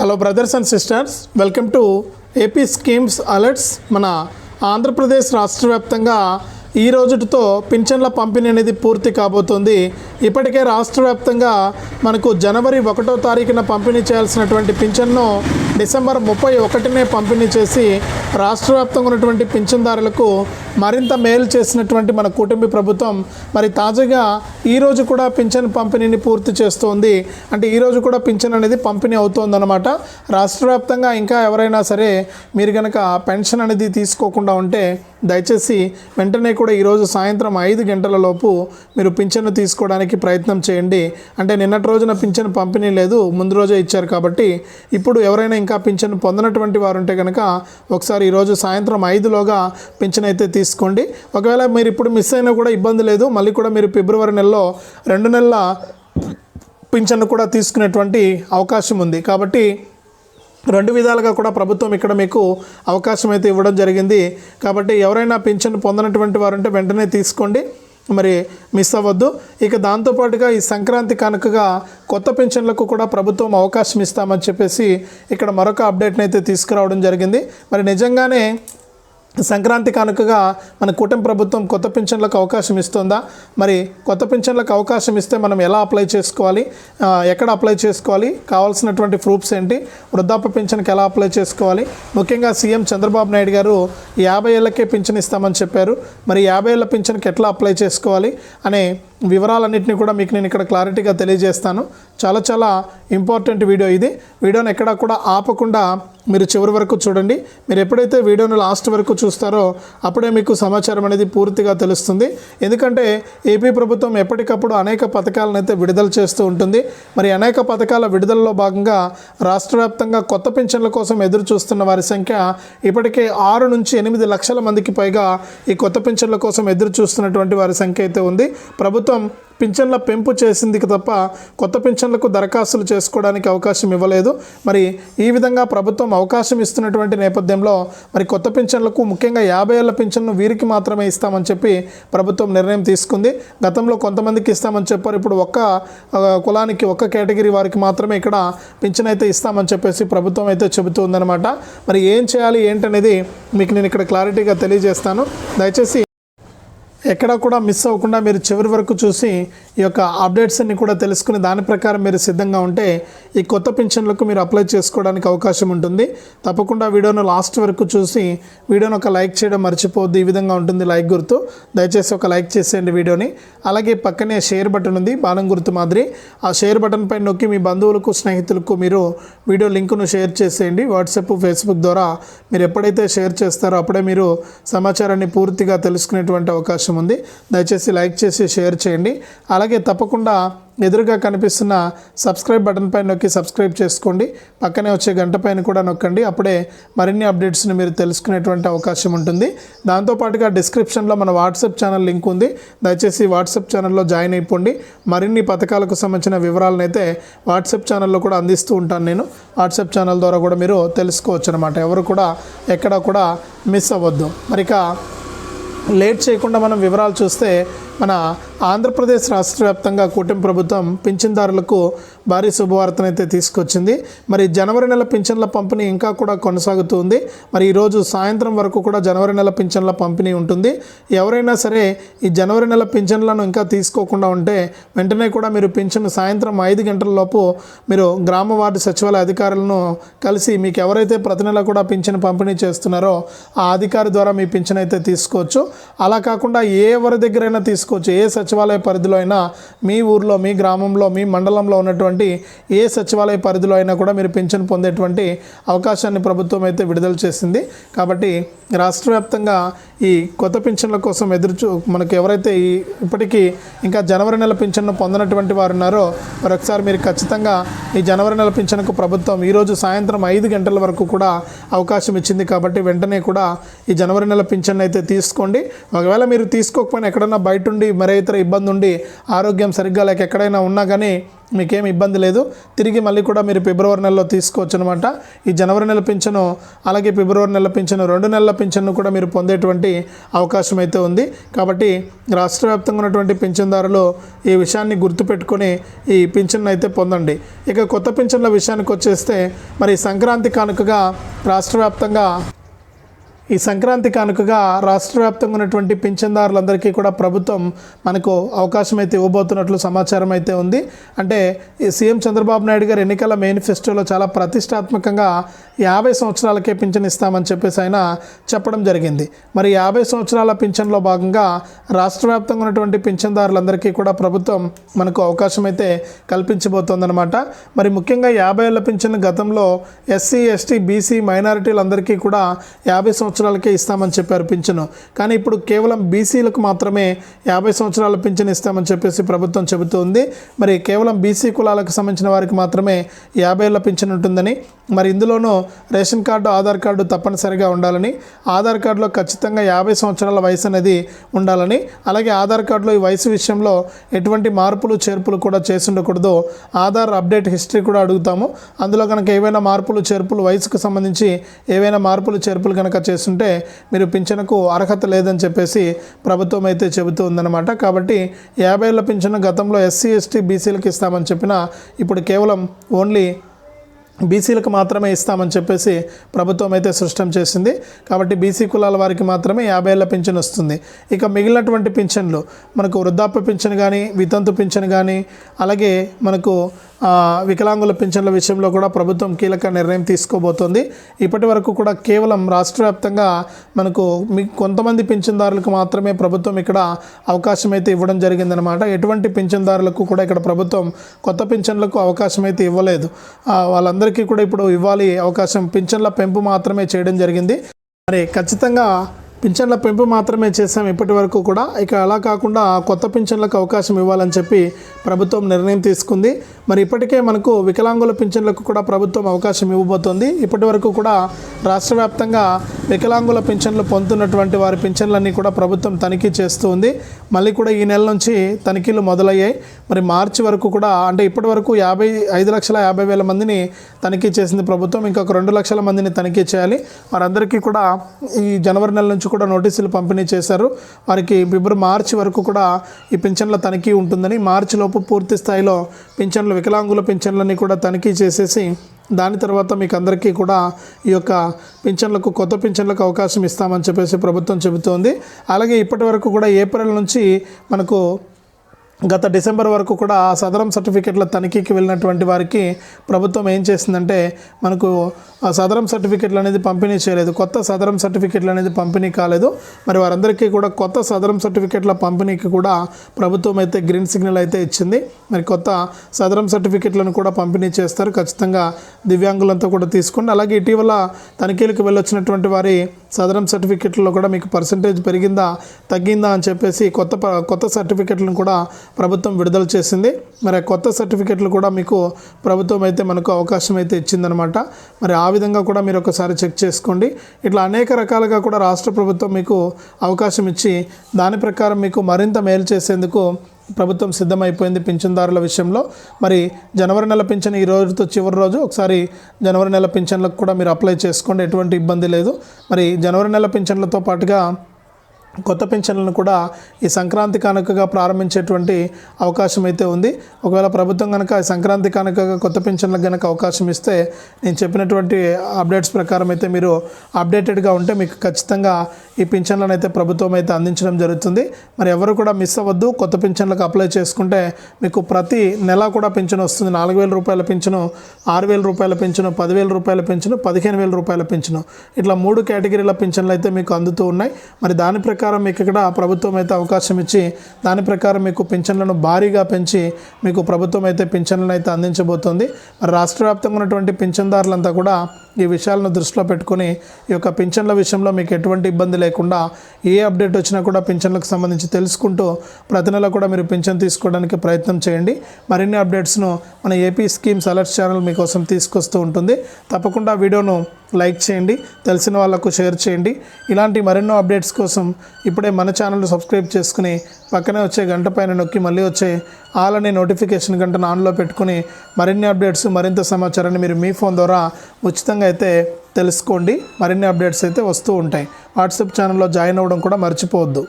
Hello brothers and sisters welcome to AP schemes alerts మన ఆంధ్రప్రదేశ్ రాష్ట్ర వ్యాప్తంగా ఈ రోజుతో పింఛన్ల పంపిణీ అనేది పూర్తి కాబోతుంది. ఇప్పటికే రాష్ట్ర వ్యాప్తంగా మనకు జనవరి ఒకటో తారీఖున పంపిణీ చేయాల్సినటువంటి పింఛన్ను డిసెంబర్ ముప్పై ఒకటినే పంపిణీ చేసి రాష్ట్ర వ్యాప్తంగా ఉన్నటువంటి పింఛన్దారులకు మరింత మేలు చేసినటువంటి మన కూటమి ప్రభుత్వం మరి తాజాగా ఈరోజు కూడా పింఛన్ పంపిణీని పూర్తి చేస్తోంది. అంటే ఈరోజు కూడా పింఛన్ అనేది పంపిణీ అవుతోందన్నమాట. రాష్ట్ర వ్యాప్తంగా ఇంకా ఎవరైనా సరే మీరు కనుక పెన్షన్ అనేది తీసుకోకుండా ఉంటే దయచేసి వెంటనే కూడా ఈరోజు సాయంత్రం ఐదు గంటల లోపు మీరు పింఛను తీసుకోవడానికి ప్రయత్నం చేయండి. అంటే నిన్నటి రోజున పింఛను పంపిణీ లేదు ముందు రోజే ఇచ్చారు కాబట్టి ఇప్పుడు ఎవరైనా ఇంకా పింఛను పొందనటువంటి వారు ఉంటే కనుక ఒకసారి ఈరోజు సాయంత్రం ఐదులోగా పింఛన్ అయితే తీసుకోండి. ఒకవేళ మీరు ఇప్పుడు మిస్ అయినా కూడా ఇబ్బంది లేదు మళ్ళీ కూడా మీరు ఫిబ్రవరి నెలలో రెండు నెలల పింఛన్ను కూడా తీసుకునేటువంటి అవకాశం ఉంది. కాబట్టి రెండు విధాలుగా కూడా ప్రభుత్వం ఇక్కడ మీకు అవకాశం అయితే ఇవ్వడం జరిగింది. కాబట్టి ఎవరైనా పింఛన్ పొందనటువంటి వారు ఉంటే వెంటనే తీసుకోండి. మరి మిస్ అవ్వద్దు. ఇక దాంతోపాటుగా ఈ సంక్రాంతి కనుకగా కొత్త పెన్షన్లకు కూడా ప్రభుత్వం అవకాశం ఇస్తామని చెప్పేసి ఇక్కడ మరొక అప్డేట్ని అయితే తీసుకురావడం జరిగింది. మరి నిజంగానే సంక్రాంతి కానుకగా మన కూటమి ప్రభుత్వం కొత్త పింఛన్లకు అవకాశం ఇస్తుందా? మరి కొత్త పింఛన్లకు అవకాశం ఇస్తే మనం ఎలా అప్లై చేసుకోవాలి? ఎక్కడ అప్లై చేసుకోవాలి? కావాల్సినటువంటి ప్రూఫ్స్ ఏంటి? వృద్ధాప్య పింఛన్కి ఎలా అప్లై చేసుకోవాలి? ముఖ్యంగా సీఎం చంద్రబాబు నాయుడు గారు యాభై ఏళ్ళకే పింఛన్ ఇస్తామని చెప్పారు. మరి యాభై ఏళ్ళ పింఛన్కి ఎట్లా అప్లై చేసుకోవాలి? అనే వివరాలన్నింటినీ కూడా మీకు నేను ఇక్కడ క్లారిటీగా తెలియజేస్తాను. చాలా చాలా ఇంపార్టెంట్ వీడియో ఇది. వీడియోని ఎక్కడా కూడా ఆపకుండా మీరు చివరి వరకు చూడండి. మీరు ఎప్పుడైతే వీడియోను లాస్ట్ వరకు చూస్తారో అప్పుడే మీకు సమాచారం అనేది పూర్తిగా తెలుస్తుంది. ఎందుకంటే ఏపీ ప్రభుత్వం ఎప్పటికప్పుడు అనేక పథకాలను అయితే విడుదల చేస్తూ ఉంటుంది. మరి అనేక పథకాల విడుదలలో భాగంగా రాష్ట్ర వ్యాప్తంగా కొత్త పెన్షన్ల కోసం ఎదురు చూస్తున్న వారి సంఖ్య ఇప్పటికే ఆరు నుంచి ఎనిమిది లక్షల మందికి పైగా ఈ కొత్త పెన్షన్ల కోసం ఎదురు చూస్తున్నటువంటి వారి సంఖ్య అయితే ఉంది. ప్రభుత్వం ప్రభుత్వం పింఛన్ల పెంపు చేసింది తప్ప కొత్త పింఛన్లకు దరఖాస్తులు చేసుకోవడానికి అవకాశం ఇవ్వలేదు. మరి ఈ విధంగా ప్రభుత్వం అవకాశం ఇస్తున్నటువంటి నేపథ్యంలో మరి కొత్త పింఛన్లకు ముఖ్యంగా యాభై ఏళ్ళ పింఛన్ను వీరికి మాత్రమే ఇస్తామని చెప్పి ప్రభుత్వం నిర్ణయం తీసుకుంది. గతంలో కొంతమందికి ఇస్తామని చెప్పారు. ఇప్పుడు ఒక్క కులానికి ఒక్క కేటగిరీ వారికి మాత్రమే ఇక్కడ పింఛన్ అయితే ఇస్తామని చెప్పేసి ప్రభుత్వం అయితే చెబుతూ ఉందన్నమాట. మరి ఏం చేయాలి ఏంటనేది మీకు నేను ఇక్కడ క్లారిటీగా తెలియజేస్తాను. దయచేసి ఎక్కడా కూడా మిస్ అవ్వకుండా మీరు చివరి వరకు చూసి ఈ యొక్క అప్డేట్స్ అన్ని కూడా తెలుసుకుని దాని ప్రకారం మీరు సిద్ధంగా ఉంటే ఈ కొత్త పెన్షన్లకు మీరు అప్లై చేసుకోవడానికి అవకాశం ఉంటుంది. తప్పకుండా వీడియోను లాస్ట్ వరకు చూసి వీడియోను ఒక లైక్ చేయడం మర్చిపోవద్దు. ఈ విధంగా ఉంటుంది లైక్ గుర్తు. దయచేసి ఒక లైక్ చేసేయండి వీడియోని. అలాగే పక్కనే షేర్ బటన్ ఉంది బాణం గుర్తు మాదిరి. ఆ షేర్ బటన్ పైన నొక్కి మీ బంధువులకు స్నేహితులకు మీరు వీడియో లింకును షేర్ చేసేయండి. వాట్సాప్ ఫేస్బుక్ ద్వారా మీరు ఎప్పుడైతే షేర్ చేస్తారో అప్పుడే మీరు సమాచారాన్ని పూర్తిగా తెలుసుకునేటువంటి అవకాశం ఉంది దయచేసి లైక్ చేసి షేర్ చేయండి. అలాగే తప్పకుండా ఎదురుగా కనిపిస్తున్న సబ్స్క్రైబ్ బటన్ పైన నొక్కి సబ్స్క్రైబ్ చేసుకోండి. పక్కనే వచ్చే గంట పైన కూడా నొక్కండి. అప్పుడే మరిన్ని అప్డేట్స్ని మీరు తెలుసుకునేటువంటి అవకాశం ఉంటుంది. దాంతోపాటుగా డిస్క్రిప్షన్లో మన వాట్సాప్ ఛానల్ లింక్ ఉంది. దయచేసి వాట్సాప్ ఛానల్లో జాయిన్ అయిపోండి. మరిన్ని పథకాలకు సంబంధించిన వివరాలను అయితే వాట్సాప్ ఛానల్లో కూడా అందిస్తూ ఉంటాను నేను. వాట్సాప్ ఛానల్ ద్వారా కూడా మీరు తెలుసుకోవచ్చు అనమాట ఎవరు కూడా ఎక్కడ కూడా మిస్ అవ్వద్దు. మరిక లేట్ చేయకుండా మనం వివరాలు చూస్తే మన ఆంధ్రప్రదేశ్ రాష్ట్ర వ్యాప్తంగా కూటమి ప్రభుత్వం పింఛన్దారులకు భారీ శుభవార్తనైతే తీసుకొచ్చింది. మరి జనవరి నెల పింఛన్ల పంపిణీ ఇంకా కూడా కొనసాగుతుంది మరి ఈరోజు సాయంత్రం వరకు కూడా జనవరి నెల పింఛన్ల పంపిణీ ఉంటుంది. ఎవరైనా సరే ఈ జనవరి నెల పింఛన్లను ఇంకా తీసుకోకుండా ఉంటే వెంటనే కూడా మీరు పింఛన్ సాయంత్రం ఐదు గంటల లోపు మీరు గ్రామ వార్డు సచివాలయ అధికారులను కలిసి మీకు ఎవరైతే ప్రతి నెల కూడా పింఛన్ పంపిణీ చేస్తున్నారో ఆ అధికారి ద్వారా మీ పింఛన్ అయితే తీసుకోవచ్చు. అలా కాకుండా ఏ ఎవరి దగ్గరైనా తీసుకోవచ్చు. ఏ సచివాలయ పరిధిలో అయినా మీ ఊర్లో మీ గ్రామంలో మీ మండలంలో ఉన్నటువంటి ఏ సచివాలయ పరిధిలో అయినా కూడా మీరు పింఛన్ పొందేటువంటి అవకాశాన్ని ప్రభుత్వం అయితే విడుదల చేసింది. కాబట్టి రాష్ట్ర వ్యాప్తంగా ఈ కొత్త పింఛన్ల కోసం ఎదురుచూ మనకు ఎవరైతే ఈ ఇప్పటికీ ఇంకా జనవరి నెల పింఛన్ను పొందనటువంటి వారు ఉన్నారో మరొకసారి మీరు ఖచ్చితంగా ఈ జనవరి నెల పింఛన్కు ప్రభుత్వం ఈరోజు సాయంత్రం ఐదు గంటల వరకు కూడా అవకాశం ఇచ్చింది. కాబట్టి వెంటనే కూడా ఈ జనవరి నెల పింఛన్ అయితే తీసుకోండి. ఒకవేళ మీరు తీసుకోకపోయినా ఎక్కడన్నా బయట ఉండి మరే ఇతర ఇబ్బంది ఉండి ఆరోగ్యం సరిగ్గా లేక ఎక్కడైనా ఉన్నా కానీ మీకేం ఇబ్బంది లేదు. తిరిగి మళ్ళీ కూడా మీరు ఫిబ్రవరి నెలలో తీసుకోవచ్చు అనమాట ఈ జనవరి నెల పింఛను అలాగే ఫిబ్రవరి నెల పింఛను రెండు నెలల పింఛను కూడా మీరు పొందేటువంటి అవకాశం అయితే ఉంది. కాబట్టి రాష్ట్ర వ్యాప్తంగా ఉన్నటువంటి పింఛన్దారులు ఈ విషయాన్ని గుర్తుపెట్టుకొని ఈ పింఛన్ అయితే పొందండి. ఇక కొత్త పింఛన్ల విషయానికి వచ్చేస్తే మరి సంక్రాంతి కానుకగా రాష్ట్ర వ్యాప్తంగా ఈ సంక్రాంతి కానుకగా రాష్ట్ర వ్యాప్తంగా ఉన్నటువంటి పింఛన్దారులందరికీ కూడా ప్రభుత్వం మనకు అవకాశం అయితే ఇవ్వబోతున్నట్లు సమాచారం అయితే ఉంది. అంటే ఈ సీఎం చంద్రబాబు నాయుడు గారు ఎన్నికల మేనిఫెస్టోలో చాలా ప్రతిష్టాత్మకంగా యాభై సంవత్సరాలకే పింఛన్ ఇస్తామని చెప్పేసి ఆయన చెప్పడం జరిగింది. మరి యాభై సంవత్సరాల పింఛన్లో భాగంగా రాష్ట్ర వ్యాప్తంగా ఉన్నటువంటి పింఛన్దారులందరికీ కూడా ప్రభుత్వం మనకు అవకాశం అయితే కల్పించబోతోందనమాట మరి ముఖ్యంగా యాభై ఏళ్ళ పింఛన్ గతంలో ఎస్సీ ఎస్టీ బీసీ మైనారిటీలందరికీ కూడా యాభై సంవత్సరాలకే ఇస్తామని చెప్పారు పింఛను. కానీ ఇప్పుడు కేవలం బీసీలకు మాత్రమే యాభై సంవత్సరాల పింఛను ఇస్తామని చెప్పేసి ప్రభుత్వం చెబుతోంది. మరి కేవలం బీసీ కులాలకు సంబంధించిన వారికి మాత్రమే యాభై ఏళ్ళ పింఛను ఉంటుందని మరి ఇందులోనూ రేషన్ కార్డు ఆధార్ కార్డు తప్పనిసరిగా ఉండాలని ఆధార్ కార్డులో ఖచ్చితంగా యాభై సంవత్సరాల వయసు అనేది ఉండాలని అలాగే ఆధార్ కార్డులో ఈ వయసు విషయంలో ఎటువంటి మార్పులు చేర్పులు కూడా చేసి ఉండకూడదు ఆధార్ అప్డేట్ హిస్టరీ కూడా అడుగుతాము. అందులో కనుక ఏవైనా మార్పులు చేర్పులు వయసుకు సంబంధించి ఏవైనా మార్పులు చేర్పులు కనుక చేస్తుంటే మీరు పింఛనకు అర్హత లేదని చెప్పేసి ప్రభుత్వం అయితే చెబుతూ ఉందన్నమాట. కాబట్టి యాభై ఏళ్ళ పింఛను గతంలో ఎస్సీ ఎస్టీ బీసీలకు ఇస్తామని చెప్పిన ఇప్పుడు కేవలం ఓన్లీ బీసీలకు మాత్రమే ఇస్తామని చెప్పేసి ప్రభుత్వం అయితే సృష్టం చేసింది. కాబట్టి బీసీ కులాల వారికి మాత్రమే యాభై ఏళ్ళ పింఛన్ వస్తుంది. ఇక మిగిలినటువంటి పింఛన్లు మనకు వృద్ధాప్య పింఛన్ కానీ వితంతు పింఛన్ కానీ అలాగే మనకు వికలాంగుల పింఛన్ల విషయంలో కూడా ప్రభుత్వం కీలక నిర్ణయం తీసుకోబోతోంది. ఇప్పటి వరకు కూడా కేవలం రాష్ట్ర వ్యాప్తంగా మనకు మీ కొంతమంది పింఛన్దారులకు మాత్రమే ప్రభుత్వం ఇక్కడ అవకాశం అయితే ఇవ్వడం జరిగిందనమాట ఎటువంటి పింఛన్దారులకు కూడా ఇక్కడ ప్రభుత్వం కొత్త పింఛన్లకు అవకాశం అయితే ఇవ్వలేదు వాళ్ళందరికీ కూడా ఇప్పుడు ఇవ్వాలి అవకాశం. పింఛన్ల పెంపు మాత్రమే చేయడం జరిగింది. మరి ఖచ్చితంగా పింఛన్ల పెంపు మాత్రమే చేశాం. ఇప్పటి వరకు కూడా ఇక అలా కాకుండా కొత్త పింఛన్లకు అవకాశం ఇవ్వాలని చెప్పి ప్రభుత్వం నిర్ణయం తీసుకుంది. మరి ఇప్పటికే మనకు వికలాంగుల పింఛన్లకు కూడా ప్రభుత్వం అవకాశం ఇవ్వబోతోంది. ఇప్పటి వరకు కూడా రాష్ట్ర వ్యాప్తంగా వికలాంగుల పింఛన్లు పొందుతున్నటువంటి వారి పింఛన్లన్నీ కూడా ప్రభుత్వం తనిఖీ చేస్తూ ఉంది మళ్ళీ కూడా ఈ నెల నుంచి తనిఖీలు మొదలయ్యాయి. మరి మార్చి వరకు కూడా అంటే ఇప్పటి వరకు యాభై ఐదు లక్షల యాభై వేల మందిని తనిఖీ చేసింది ప్రభుత్వం. ఇంకొక రెండు లక్షల మందిని తనిఖీ చేయాలి. వారందరికీ కూడా ఈ జనవరి నెల నుంచి కూడా నోటీసులు పంపిణీ చేశారు. వారికి ఫిబ్రవరి మార్చి వరకు కూడా ఈ పింఛన్ల తనిఖీ ఉంటుందని మార్చి లోపు పూర్తి స్థాయిలో పింఛన్లు వికలాంగుల పింఛన్లని కూడా తనిఖీ చేసేసి దాని తర్వాత మీకు అందరికీ కూడా ఈ యొక్క పింఛన్లకు కొత్త పింఛన్లకు అవకాశం ఇస్తామని చెప్పేసి ప్రభుత్వం చెబుతోంది. అలాగే ఇప్పటి వరకు కూడా ఏప్రిల్ నుంచి మనకు గత డిసెంబర్ వరకు కూడా ఆ సదరం సర్టిఫికెట్ల తనిఖీకి వెళ్ళినటువంటి వారికి ప్రభుత్వం ఏం చేసిందంటే మనకు ఆ సదరం సర్టిఫికెట్లు అనేది పంపిణీ చేయలేదు. కొత్త సదరం సర్టిఫికెట్లు అనేది పంపిణీ కాలేదు. మరి వారందరికీ కూడా కొత్త సదరం సర్టిఫికెట్ల పంపిణీకి కూడా ప్రభుత్వం అయితే గ్రీన్ సిగ్నల్ అయితే ఇచ్చింది. మరి కొత్త సదరం సర్టిఫికెట్లను కూడా పంపిణీ చేస్తారు. ఖచ్చితంగా దివ్యాంగులంతా కూడా తీసుకోండి. అలాగే ఇటీవల తనిఖీలకు వెళ్ళొచ్చినటువంటి వారి సదరం సర్టిఫికెట్లలో కూడా మీకు పర్సంటేజ్ పెరిగిందా తగ్గిందా అని చెప్పేసి కొత్త కొత్త సర్టిఫికెట్లను కూడా ప్రభుత్వం విడుదల చేసింది. మరి కొత్త సర్టిఫికెట్లు కూడా మీకు ప్రభుత్వం అయితే మనకు అవకాశం అయితే ఇచ్చిందనమాట. మరి ఆ విధంగా కూడా మీరు ఒకసారి చెక్ చేసుకోండి. ఇట్లా అనేక రకాలుగా కూడా రాష్ట్ర ప్రభుత్వం మీకు అవకాశం ఇచ్చి దాని ప్రకారం మీకు మరింత మేలు చేసేందుకు ప్రభుత్వం సిద్ధమైపోయింది పింఛన్దారుల విషయంలో. మరి జనవరి నెల పింఛన్ ఈ రోజుతో చివరి రోజు. ఒకసారి జనవరి నెల పింఛన్లకు కూడా మీరు అప్లై చేసుకోండి. ఎటువంటి ఇబ్బంది లేదు. మరి జనవరి నెల పింఛన్లతో పాటుగా కొత్త పెన్షన్లను కూడా ఈ సంక్రాంతి కానుకగా ప్రారంభించేటువంటి అవకాశం అయితే ఉంది. ఒకవేళ ప్రభుత్వం కనుక సంక్రాంతి కానుకగా కొత్త పెన్షన్లకు కనుక అవకాశం ఇస్తే నేను చెప్పినటువంటి అప్డేట్స్ ప్రకారం అయితే మీరు అప్డేటెడ్గా ఉంటే మీకు ఖచ్చితంగా ఈ పింఛన్లను అయితే ప్రభుత్వం అయితే అందించడం జరుగుతుంది. మరి ఎవరు కూడా మిస్ అవ్వద్దు. కొత్త పింఛన్లకు అప్లై చేసుకుంటే మీకు ప్రతి నెల కూడా పింఛను వస్తుంది. నాలుగు వేల రూపాయల పింఛను ఆరు వేల రూపాయల పింఛను పదివేల రూపాయల పింఛను పదిహేను వేల రూపాయల పింఛను. ఇట్లా మూడు కేటగిరీల పింఛన్లు అయితే మీకు అందుతూ ఉన్నాయి. మరి దాని ప్రకారం ప్రకారం మీకు ఇక్కడ ప్రభుత్వం అయితే అవకాశం ఇచ్చి దాని ప్రకారం మీకు పింఛన్లను భారీగా పెంచి మీకు ప్రభుత్వం అయితే పింఛన్లను అయితే అందించబోతోంది. మరి రాష్ట్ర వ్యాప్తంగా ఉన్నటువంటి పింఛన్దారులంతా కూడా ఈ విషయాలను దృష్టిలో పెట్టుకుని ఈ యొక్క పింఛన్ల విషయంలో మీకు ఎటువంటి ఇబ్బంది లేకుండా ఏ అప్డేట్ వచ్చినా కూడా పింఛన్లకు సంబంధించి తెలుసుకుంటూ ప్రతి నెల కూడా మీరు పింఛన్ తీసుకోవడానికి ప్రయత్నం చేయండి. మరిన్ని అప్డేట్స్ను మన ఏపీ స్కీమ్స్ అలర్ట్స్ ఛానల్ మీకోసం తీసుకొస్తూ ఉంటుంది. తప్పకుండా వీడియోను లైక్ చేయండి తెలిసిన వాళ్ళకు షేర్ చేయండి. ఇలాంటి మరెన్నో అప్డేట్స్ కోసం ఇప్పుడే మన ఛానల్ సబ్స్క్రైబ్ చేసుకుని పక్కనే వచ్చే గంట పైన నొక్కి మళ్ళీ వచ్చే ఆల్ అనే నోటిఫికేషన్ గంటను ఆన్లో పెట్టుకుని మరిన్ని అప్డేట్స్ మరింత సమాచారాన్ని మీరు మీ ఫోన్ ద్వారా ఉచితంగా విధంగా అయితే తెలుసుకోండి. మరిన్ని అప్డేట్స్ అయితే వస్తూ ఉంటాయి. వాట్సాప్ ఛానల్లో జాయిన్ అవ్వడం కూడా మర్చిపోవద్దు.